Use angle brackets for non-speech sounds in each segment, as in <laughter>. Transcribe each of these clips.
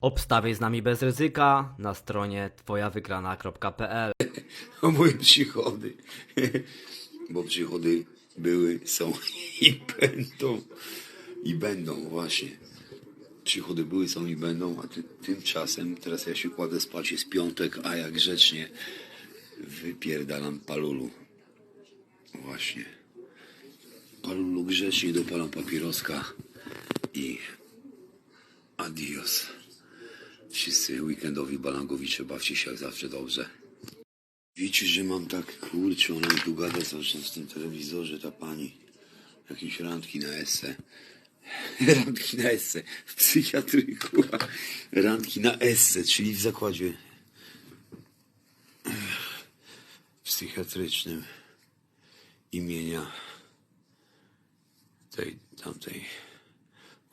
Obstawiaj z nami bez ryzyka na stronie twojawygrana.pl. <laughs> o moje przychody. <laughs> Bo przychody były, są <laughs> i będą. I będą, właśnie. Przychody były, są i będą, a ty, tymczasem teraz ja się kładę spać, jest piątek, a ja grzecznie wypierdalam palulu. Właśnie. Palulu grzecznie dopalam papieroska i adios. Wszyscy weekendowi balangowicze, bawcie się jak zawsze dobrze. Wiecie, że mam tak, kurczę, ona mi tu gada cały w tym telewizorze, ta pani. Jakieś randki na esse. <laughs> Randki na esse. W psychiatryku. Randki na esse, czyli w zakładzie psychiatrycznym imienia tej, tamtej.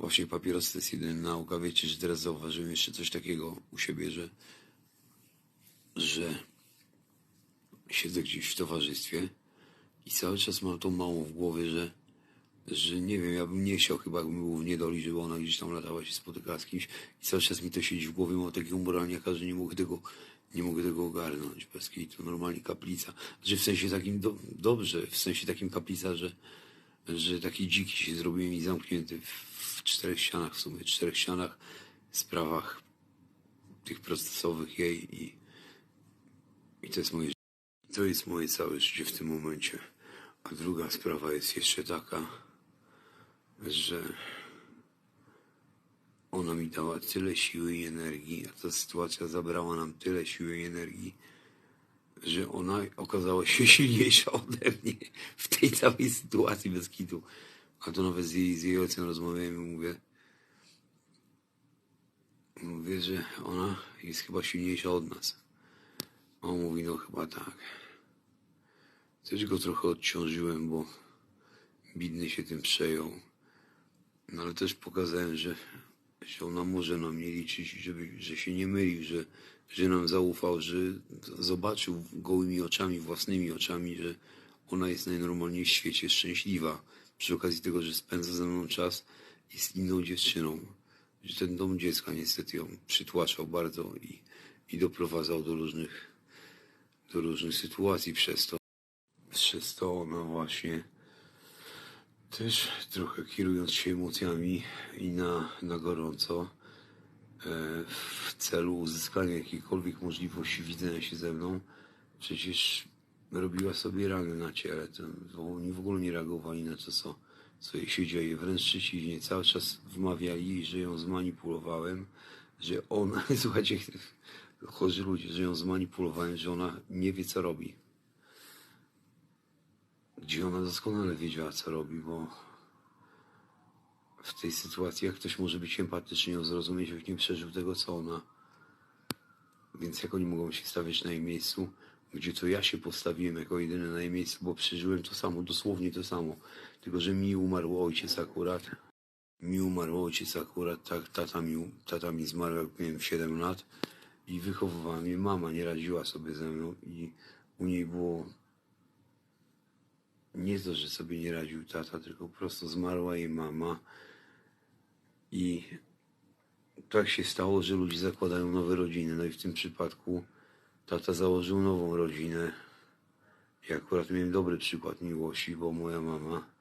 Właśnie papierosy to jest jedyna nauka. Wiecie, że teraz zauważyłem jeszcze coś takiego u siebie, że że siedzę gdzieś w towarzystwie i cały czas mam tą małą w głowie, że, że nie wiem, ja bym nie chciał chyba, jakbym był w niedoli, żeby ona gdzieś tam latała się spotykała z kimś i cały czas mi to siedzi w głowie, mam takiego moralniaka, że nie mogę tego, nie mogę tego ogarnąć, bez to normalnie kaplica, że w sensie takim, do, dobrze, w sensie takim kaplica, że, że taki dziki się zrobiłem i zamknięty w, w czterech ścianach w sumie, czterech ścianach, sprawach tych procesowych jej i, i to jest moje. To jest moje całe życie w tym momencie. A druga sprawa jest jeszcze taka, że ona mi dała tyle siły i energii, a ta sytuacja zabrała nam tyle siły i energii, że ona okazała się <laughs> silniejsza ode mnie w tej całej sytuacji bez kitu. A to nawet z jej, z jej ojcem rozmawiałem i mówię, mówię, że ona jest chyba silniejsza od nas. A on mówi, no chyba tak. Też go trochę odciążyłem, bo bidny się tym przejął. No ale też pokazałem, że, że ona może na mnie liczyć, żeby, że się nie mylił, że, że nam zaufał, że zobaczył gołymi oczami, własnymi oczami, że ona jest najnormalniej w świecie szczęśliwa. Przy okazji tego, że spędza ze mną czas i z inną dziewczyną. Że ten dom dziecka niestety ją przytłaczał bardzo i, i doprowadzał do różnych, do różnych sytuacji przez to. Przez to ona właśnie też trochę kierując się emocjami i na, na gorąco e, w celu uzyskania jakiejkolwiek możliwości widzenia się ze mną, przecież robiła sobie rany na ciele. Oni w ogóle nie reagowali na to, co, co jej się dzieje. Wręcz przeciwnie, cały czas wmawiali że ją zmanipulowałem, że ona, <laughs> słuchajcie, chorzy ludzie, że ją zmanipulowałem, że ona nie wie, co robi gdzie ona doskonale wiedziała, co robi, bo w tej sytuacji, jak ktoś może być empatyczny, ją zrozumieć, jak nie przeżył tego, co ona. Więc jak oni mogą się stawiać na jej miejscu, gdzie to ja się postawiłem jako jedyny na jej miejscu, bo przeżyłem to samo, dosłownie to samo. Tylko, że mi umarł ojciec akurat. Mi umarł ojciec akurat, tak, tata mi, tata mi zmarł, jak miałem 7 lat i wychowywała mnie mama, nie radziła sobie ze mną i u niej było nie to, że sobie nie radził tata, tylko po prostu zmarła jej mama. I tak się stało, że ludzie zakładają nowe rodziny. No i w tym przypadku tata założył nową rodzinę. I akurat miałem dobry przykład miłości, bo moja mama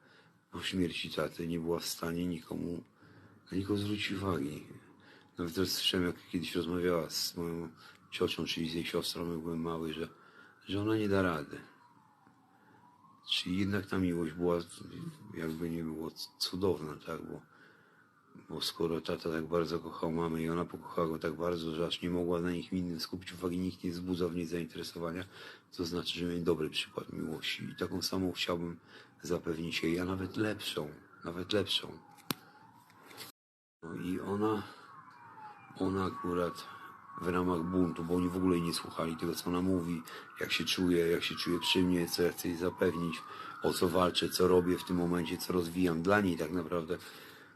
po śmierci taty nie była w stanie nikomu, na nikogo zwrócić uwagi. Nawet słyszałem, jak kiedyś rozmawiała z moją ciocią, czyli z jej siostrą, jak byłem mały, że, że ona nie da rady. Czyli jednak ta miłość była, jakby nie było, cudowna, tak? Bo, bo skoro tata tak bardzo kochał mamę i ona pokochała go tak bardzo, że aż nie mogła na nich innym skupić uwagi, nikt nie wzbudzał w niej zainteresowania, to znaczy, że mieli dobry przykład miłości. I taką samą chciałbym zapewnić jej, a nawet lepszą, nawet lepszą. No i ona, ona akurat w ramach buntu, bo oni w ogóle nie słuchali tego, co ona mówi, jak się czuje, jak się czuje przy mnie, co ja chcę jej zapewnić, o co walczę, co robię w tym momencie, co rozwijam dla niej tak naprawdę.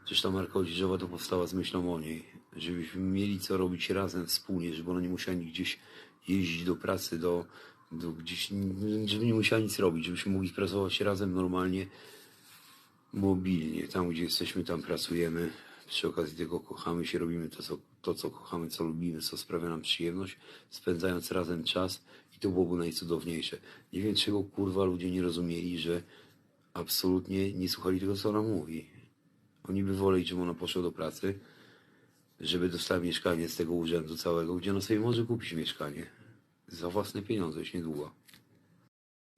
Przecież ta marka odzieżowa to powstała z myślą o niej, żebyśmy mieli co robić razem, wspólnie, żeby ona nie musiała gdzieś jeździć do pracy, do, do gdzieś, żeby nie musiała nic robić, żebyśmy mogli pracować razem normalnie, mobilnie. Tam, gdzie jesteśmy, tam pracujemy. Przy okazji tego kochamy się, robimy to, co to, co kochamy, co lubimy, co sprawia nam przyjemność, spędzając razem czas i to byłoby najcudowniejsze. Nie wiem, czego kurwa ludzie nie rozumieli, że absolutnie nie słuchali tego, co ona mówi. Oni by woleli, żeby ona poszła do pracy, żeby dostała mieszkanie z tego urzędu całego, gdzie ona sobie może kupić mieszkanie za własne pieniądze, już niedługo.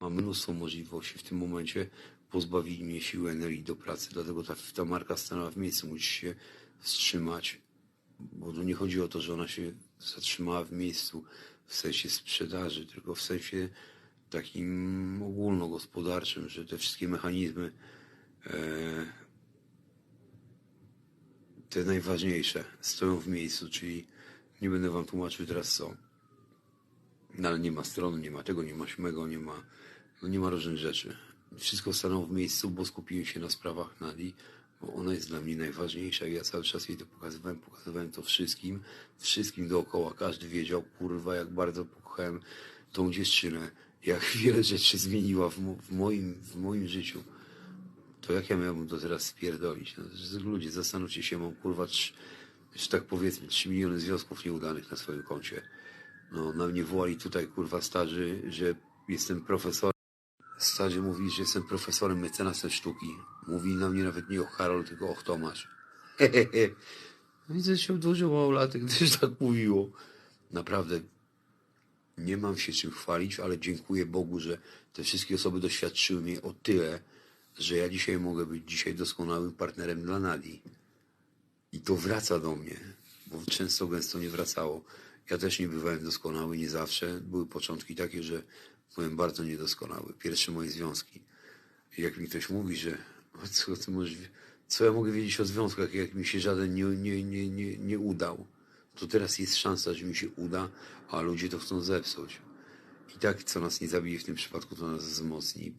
Mam mnóstwo możliwości. W tym momencie pozbawili mnie siły, energii do pracy, dlatego ta, ta marka stanęła w miejscu. Musi się wstrzymać, bo tu nie chodzi o to, że ona się zatrzymała w miejscu w sensie sprzedaży, tylko w sensie takim ogólnogospodarczym, że te wszystkie mechanizmy, e, te najważniejsze, stoją w miejscu, czyli nie będę wam tłumaczył teraz co. No ale nie ma strony, nie ma tego, nie ma śmego, nie ma, no nie ma różnych rzeczy. Wszystko stanęło w miejscu, bo skupiłem się na sprawach Nadi, bo ona jest dla mnie najważniejsza i ja cały czas jej to pokazywałem, pokazywałem to wszystkim, wszystkim dookoła. Każdy wiedział, kurwa, jak bardzo pokochałem tą dziewczynę, jak <laughs> wiele rzeczy zmieniła w, w, moim, w moim życiu. To jak ja miałbym to teraz spierdolić? No, ludzie, zastanówcie się, mam kurwa, trz, że tak powiedzmy, 3 miliony związków nieudanych na swoim koncie. No, na mnie wołali tutaj, kurwa, starzy, że jestem profesorem. Starzy mówi, że jestem profesorem mecenasem sztuki. Mówi na mnie nawet nie o Karol, tylko o Tomasz. Hehehe. Widzę, że się odłożyło o latek, też tak mówiło. Naprawdę, nie mam się czym chwalić, ale dziękuję Bogu, że te wszystkie osoby doświadczyły mnie o tyle, że ja dzisiaj mogę być dzisiaj doskonałym partnerem dla Nadii. I to wraca do mnie, bo często gęsto nie wracało. Ja też nie bywałem doskonały, nie zawsze. Były początki takie, że byłem bardzo niedoskonały. Pierwsze moje związki. Jak mi ktoś mówi, że co, ty możesz, co ja mogę wiedzieć o związkach, jak mi się żaden nie, nie, nie, nie, nie udał, to teraz jest szansa, że mi się uda, a ludzie to chcą zepsuć. I tak, co nas nie zabije w tym przypadku, to nas wzmocni.